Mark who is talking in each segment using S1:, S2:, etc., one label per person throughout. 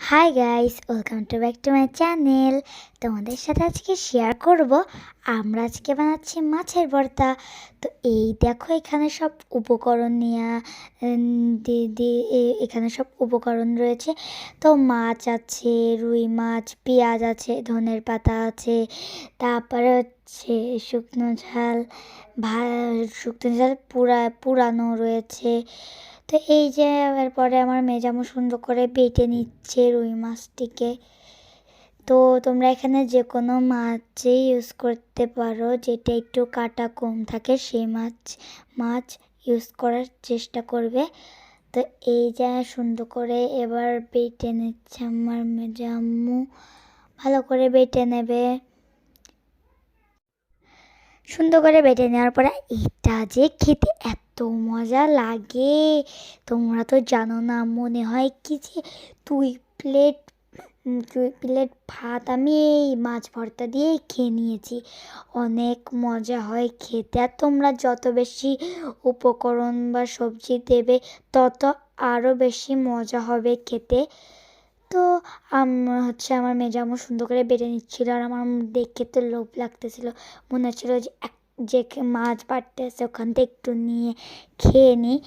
S1: Hi guys welcome to back to my channel তোমাদের সাথে আজকে শেয়ার করব। আমরা আজকে বানাচ্ছি মাছের ভর্তা। তো এই দেখো এখানে সব উপকরণ নেওয়া দিদি এখানে সব উপকরণ রয়েছে। তো মাছ আছে, রুই মাছ, পেঁয়াজ আছে, ধনের পাতা আছে, তারপরে হচ্ছে শুকনো ঝাল, ভা, শুকনো ঝাল পুরা, পুরানো রয়েছে। তো এই যে এরপরে আমার মেজামো সুন্দর করে বেটে নিচ্ছে রুই মাছটিকে। তো তোমরা এখানে যে কোনো মাছই ইউজ করতে পারো, যেটা একটু কাটা কম থাকে সেই মাছ মাছ ইউজ করার চেষ্টা করবে। তো এই যে সুন্দর করে এবার বেটে নিচ্ছে আমার মেজাম্মু ভালো করে বেটে নেবে। সুন্দর করে বেটে নেওয়ার পরে এটা যে খেতে এত মজা লাগে। তোমরা তো জানো না, মনে হয় কি যে দুই প্লেট দুই প্লেট ভাত আমি এই মাছ ভর্তা দিয়েই খেয়ে নিয়েছি। অনেক মজা হয় খেতে, আর তোমরা যত বেশি উপকরণ বা সবজি দেবে, তত আরও বেশি মজা হবে খেতে। তো হচ্ছে, আমার মেজামো সুন্দর করে বেড়ে নিচ্ছিল, আর আমার দেখে তো লোভ লাগতেছিল। মনে হচ্ছিল যে এক যে মাছ বাড়তেছে ওখান থেকে একটু নিয়ে খেয়ে নিই।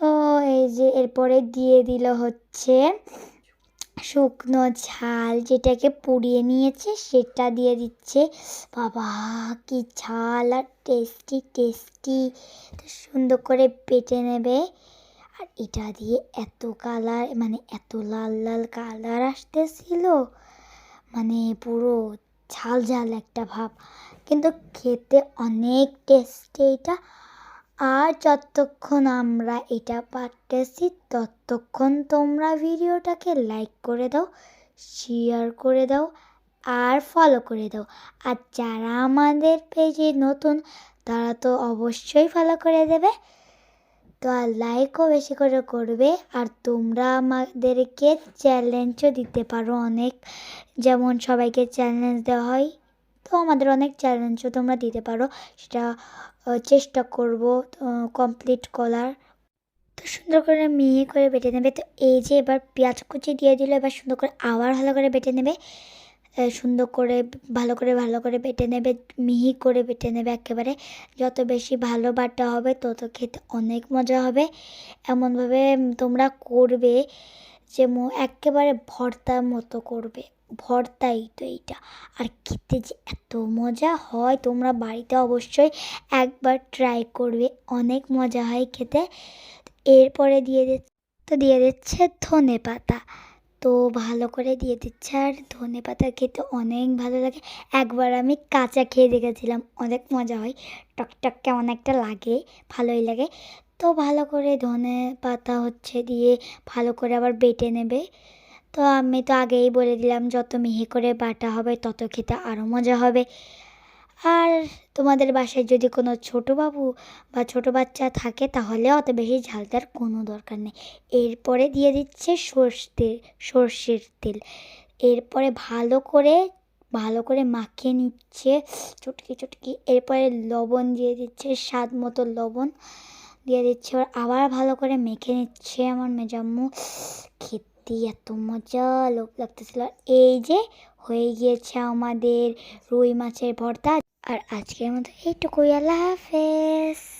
S1: ও, এই যে এরপরে দিয়ে দিল হচ্ছে শুকনো ঝাল, যেটাকে পুড়িয়ে নিয়েছে সেটা দিয়ে দিচ্ছে। বাবা, কি ঝাল আর টেস্টি টেস্টি সুন্দর করে পেটে নেবে। আর এটা দিয়ে এত কালার মানে এত লাল লাল কালার আসতেছিল। মানে পুরো ঝাল ঝাল একটা ভাব। কিন্তু খেতে অনেক টেস্টি এটা। আর যতক্ষণ আমরা এটা পারতেছি, ততক্ষণ তোমরা ভিডিওটাকে লাইক করে দাও শেয়ার করে দাও, আর ফলো করে দাও। আর যারা আমাদের পেজে নতুন, তারা তো অবশ্যই ফলো করে দেবে। তো আর লাইকও বেশি করে করবে আর তোমরা আমাদেরকে চ্যালেঞ্জও দিতে পারো অনেক। যেমন সবাইকে চ্যালেঞ্জ দেওয়া হয়, তো আমাদের অনেক চ্যালেঞ্জও তোমরা দিতে পারো। সেটা চেষ্টা করব কমপ্লিট করার। তো সুন্দর করে মিহি করে বেটে নেবে। তো এই যে এবার পেঁয়াজ কুচি দিয়ে দিলে, এবার সুন্দর করে আবার ভালো করে বেটে নেবে। সুন্দর করে, ভালো করে ভালো করে বেটে নেবে, মিহি করে বেটে নেবে একেবারে। যত বেশি ভালো বাটা হবে, তত খেতে অনেক মজা হবে। এমনভাবে তোমরা করবে যে মো, একেবারে ভর্তার মতো করবে। ভর্তাই তো এইটা। আর খেতে যে এত মজা হয়, তোমরা বাড়িতে অবশ্যই একবার ট্রাই করবে। অনেক মজা হয় খেতে। এরপরে দিয়ে দিচ্ছে, তো দিয়ে দিচ্ছে ধনে পাতা তো ভালো করে দিয়ে দিচ্ছে। আর ধনে পাতা খেতে অনেক ভালো লাগে। একবার আমি কাঁচা খেয়ে দেখেছিলাম, অনেক মজা হয়। টকটক কেমন একটা লাগে, ভালোই লাগে। তো ভালো করে ধনে পাতা হচ্ছে দিয়ে ভালো করে আবার বেটে নেবে। তো আমি তো আগেই বলে দিলাম, যত মিহি করে বাটা হবে তত খেতে আরও মজা হবে। আর তোমাদের বাসায় যদি কোনো ছোটো বাবু বা ছোটো বাচ্চা থাকে, তাহলে অত বেশি ঝাল দেওয়ার কোনো দরকার নেই। এরপরে দিয়ে দিচ্ছে সর্ষে সর্ষের তেল। এরপরে ভালো করে ভালো করে মাখিয়ে নিচ্ছে চটকি চটকি। এরপরে লবণ দিয়ে দিচ্ছে, স্বাদ মতো লবণ দিয়ে দিচ্ছে। আবার ভালো করে মেখে নিচ্ছে আমার মেজাম্মু। খেতে এত মজা, লোভ লাগতেছিল। এই যে, হয়ে গিয়েছে আমাদের রুই মাছের ভর্তা। আর আজকের মতো এইটুকুই, আল্লাহ হাফেজ।